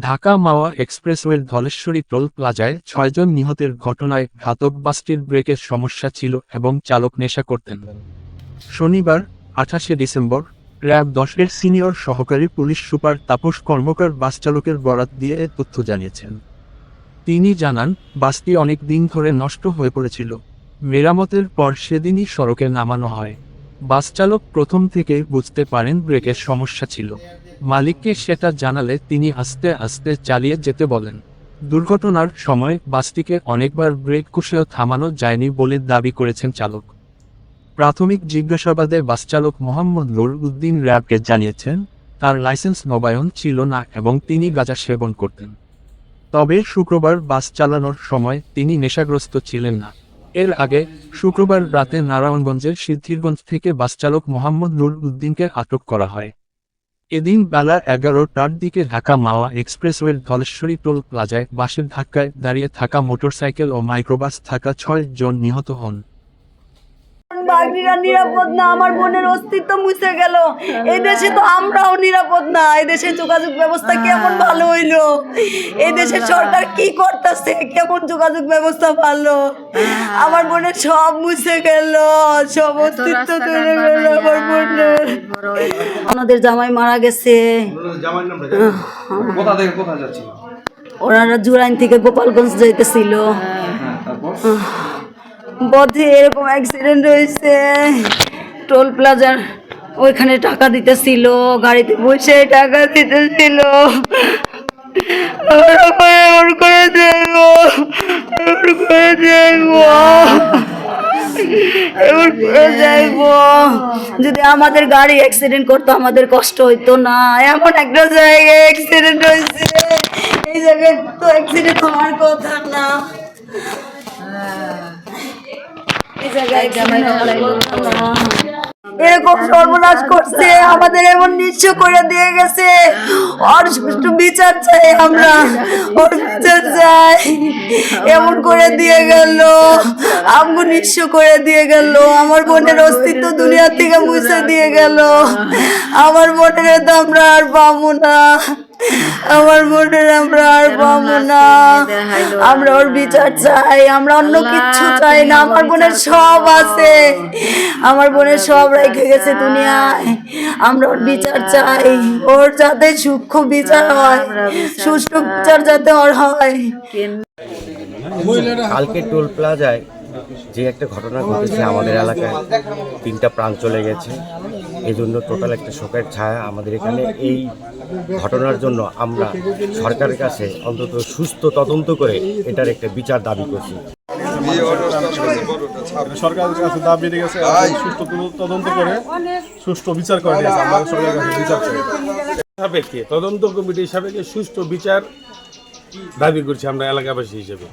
ঢাকা মাওয়া এক্সপ্রেসওয়ের ধলেশ্বরী টোল প্লাজায় ছয়জন নিহতের ঘটনায় ঘাতক বাসটির ব্রেকের সমস্যা ছিল এবং চালক নেশা করতেন। শনিবার, আঠাশে ডিসেম্বর, র্যাব দশের সিনিয়র সহকারী police super Tapas Karmakar bus চালকের বরাত দিয়ে এ তথ্য জানিয়েছেন। তিনি জানান, বাসটি অনেক দিন ধরে নষ্ট হয়ে পড়েছিল। মেরামতের পর সেদিনই সড়কে নামানো হয়। বাস চালক প্রথম থেকে বুঝতে পারেন ব্রেকের সমস্যা ছিল। মালিককে সেটা জানালে তিনি আস্তে আস্তে চালিয়ে যেতে বলেন। দুর্ঘটনার সময় বাসটিকে অনেকবার ব্রেক কষেও থামানো যায়নি বলে দাবি করেছেন চালক। প্রাথমিক জিজ্ঞাসাবাদে বাস চালক মোহাম্মদ নুর উদ্দিন র্যাবকে জানিয়েছেন, তার লাইসেন্স নবায়ন ছিল না এবং তিনি গাঁজা সেবন করতেন। তবে শুক্রবার বাস চালানোর সময় তিনি নেশাগ্রস্ত ছিলেন না। এর আগে শুক্রবার রাতে নারায়ণগঞ্জের সিদ্ধিরগঞ্জ থেকে বাস চালক মোহাম্মদ নুর উদ্দিনকে আটক করা হয়। এদিন বেলা এগারোটার দিকে ঢাকা মাওয়া এক্সপ্রেসওয়ের ধলেশ্বরী টোল প্লাজায় বাসের ধাক্কায় দাঁড়িয়ে থাকা মোটরসাইকেল ও মাইক্রোবাস থাকা ছয় জন নিহত হন। বাকিরা নিরাপদ না আমার বোনের অস্তিত্ব মুছে গেল। এই দেশে তো আমরাও নিরাপদ না। এই দেশে যোগাযোগ ব্যবস্থা কেমন ভালো হইল? এই দেশের সরকার কি করতেছে? কেমন যোগাযোগ ব্যবস্থা ভালো? আমার বোনের সব মুছে গেল। সব অস্তিত্ব চলে গেল আমার বোনের। আমাদের জামাই মারা গেছে? কোথা থেকে যাচ্ছিল? ওনারা জুরাইন থেকে গোপালগঞ্জ যাইতেছিল। হ্যাঁ তারপর? পথে এরকম অ্যাক্সিডেন্ট হয়েছে। টোল প্লাজার ওইখানে টাকা দিতেছিল গাড়িতে বসে টাকা দিতেছিল। করে দেব করে দেব। যদি আমাদের গাড়ি অ্যাক্সিডেন্ট করতো, আমাদের কষ্ট হইতো না। এমন একটা জায়গায় অ্যাক্সিডেন্ট হয়েছে এই জায়গায় তো অ্যাক্সিডেন্ট হওয়ার কথা না। এই জায়গায় এরকম সর্বনাশ করছে, আমাদের এমন নিঃস্ব করে দিয়ে গেছে। ওর সুষ্ঠু বিচার চাই আমরা বিচার চাই। এমন করে দিয়ে গেল, আমগু নিঃস্ব করে দিয়ে গেল, আমার বোনের অস্তিত্ব দুনিয়া থেকে মুছে দিয়ে গেল। আমার বোনের তো আমরা আর পাবো না। আমার বোনের আমরা আর পাবো না। আমরা ওর বিচার চাই আমরা অন্য কিচ্ছু চাই না। আমার বোনের সব আছে। আমার বোনের সব রেখে গেছে দুনিয়ায়। আমরা ওর বিচার চাই। ওর যাতে সূক্ষ্ম বিচার হয় সুষ্ঠু বিচার যাতে ওর হয়। কালকে টোল প্লাজায় যে একটা ঘটনা ঘটেছে আমাদের এলাকায় তিনটা প্রাণ চলে গেছে। এই জন্য টোটাল একটা শোকের ছায়া আমাদের এখানে। এই ঘটনার জন্য আমরা সরকারের কাছে অন্তত সুস্থ তদন্ত করে এটার একটা বিচার দাবি করছি। সরকারের কাছে দাবি রেখে গেছে সুষ্ঠু তদন্ত করে সুষ্ঠু বিচার করে সরকারের কাছে বিচার চাই। সাপেক্ষে তদন্ত কমিটি সাপেক্ষে সুষ্ঠু বিচার দাবি করছি আমরা এলাকাবাসী হিসেবে।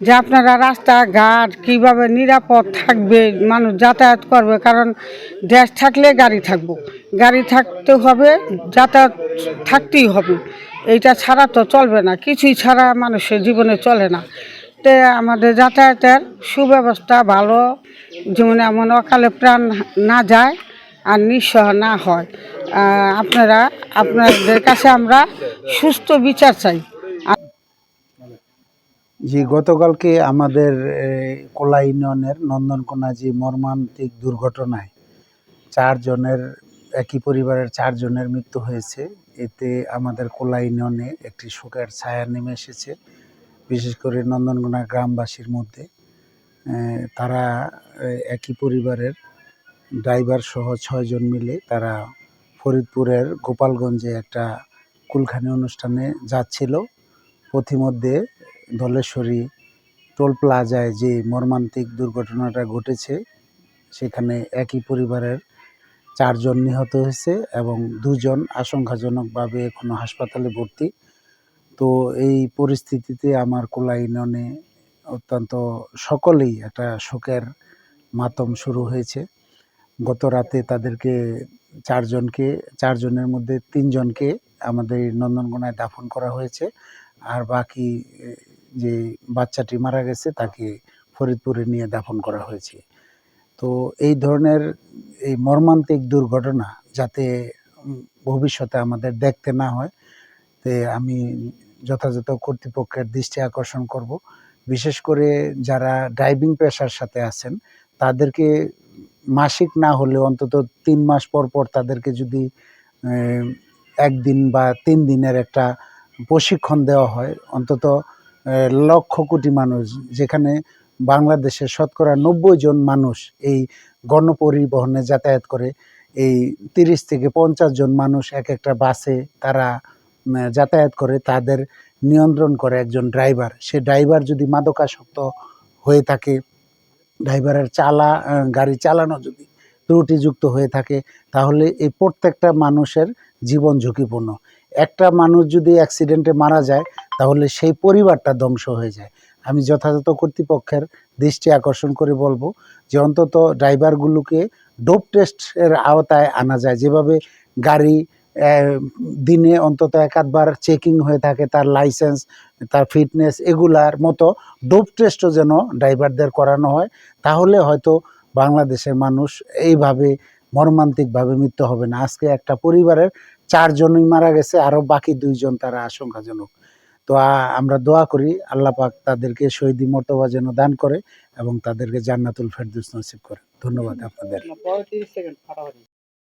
যে আপনারা রাস্তাঘাট কীভাবে নিরাপদ থাকবে, মানুষ যাতায়াত করবে, কারণ দেশ থাকলে গাড়ি থাকব। গাড়ি থাকতে হবে, যাতায়াত থাকতেই হবে। এইটা ছাড়া তো চলবে না, কিছুই ছাড়া মানুষের জীবনে চলে না। তে আমাদের যাতায়াতের সুব্যবস্থা ভালো, যেমন এমন অকালে প্রাণ না যায় আর নিঃস্ব না হয়। আপনারা, আপনাদের কাছে আমরা সুস্থ বিচার চাই। জি গতকালকে আমাদের কোলা ইউনিয়নের নন্দনকোনা যে মর্মান্তিক দুর্ঘটনায় চারজনের, একই পরিবারের চারজনের মৃত্যু হয়েছে। এতে আমাদের কোলা ইউনিয়নে একটি শোকের ছায়া নেমে এসেছে, বিশেষ করে নন্দনকোনা গ্রামবাসীর মধ্যে। তারা একই পরিবারের ড্রাইভার সহ ছয়জন মিলে তারা ফরিদপুরের গোপালগঞ্জে একটা কুলখানি অনুষ্ঠানে যাচ্ছিল। পথিমধ্যে ধলেশ্বরী টোল প্লাজায় যে মর্মান্তিক দুর্ঘটনাটা ঘটেছে, সেখানে একই পরিবারের চারজন নিহত হয়েছে এবং দুজন আশঙ্কাজনকভাবে এখনও হাসপাতালে ভর্তি। তো এই পরিস্থিতিতে আমার কোলা ইউনিয়নে অত্যন্ত সকলেই একটা শোকের মাতম শুরু হয়েছে। গত রাতে তাদেরকে চারজনকে, চারজনের মধ্যে তিনজনকে আমাদের এই নন্দনকোনায় দাফন করা হয়েছে। আর বাকি যে বাচ্চাটি মারা গেছে তাকে ফরিদপুরে নিয়ে দাফন করা হয়েছে। তো এই ধরনের এই মর্মান্তিক দুর্ঘটনা যাতে ভবিষ্যতে আমাদের দেখতে না হয়, তে আমি যথাযথ কর্তৃপক্ষের দৃষ্টি আকর্ষণ করব। বিশেষ করে যারা ড্রাইভিং পেশার সাথে আছেন, তাদেরকে মাসিক না হলে অন্তত তিন মাস পর পর তাদেরকে যদি একদিন বা তিন দিনের একটা প্রশিক্ষণ দেওয়া হয়, অন্তত লক্ষ কোটি মানুষ, যেখানে বাংলাদেশের শতকরা নব্বই জন মানুষ এই গণপরিবহনে যাতায়াত করে। এই তিরিশ থেকে পঞ্চাশ জন মানুষ এক একটা বাসে তারা যাতায়াত করে, তাদের নিয়ন্ত্রণ করে একজন ড্রাইভার। সে ড্রাইভার যদি মাদকাসক্ত হয়ে থাকে, ড্রাইভারের চালা গাড়ি চালানো যদি ত্রুটিযুক্ত হয়ে থাকে, তাহলে এই প্রত্যেকটা মানুষের জীবন ঝুঁকিপূর্ণ। একটা মানুষ যদি অ্যাক্সিডেন্টে মারা যায় তাহলে সেই পরিবারটা ধ্বংস হয়ে যায়। আমি যথাযথ কর্তৃপক্ষের দৃষ্টি আকর্ষণ করে বলব যে অন্তত ড্রাইভারগুলোকে ডোপ টেস্টের আওতায় আনা যায়। যেভাবে গাড়ি দিনে অন্তত এক আধবার চেকিং হয়ে থাকে তার লাইসেন্স, তার ফিটনেস এগুলার মতো ডোপ টেস্টও যেন ড্রাইভারদের করানো হয়, তাহলে হয়তো বাংলাদেশের মানুষ এইভাবে মর্মান্তিকভাবে মৃত্যু হবে না। আজকে একটা পরিবারের চারজনই মারা গেছে, আরও বাকি দুইজন তারা আশঙ্কাজনক। তো আমরা দোয়া করি, আল্লাহ পাক তাদেরকে শহীদি মর্তবা যেন দান করে এবং তাদেরকে জান্নাতুল ফেরদুস নসিব করে। ধন্যবাদ আপনাদের।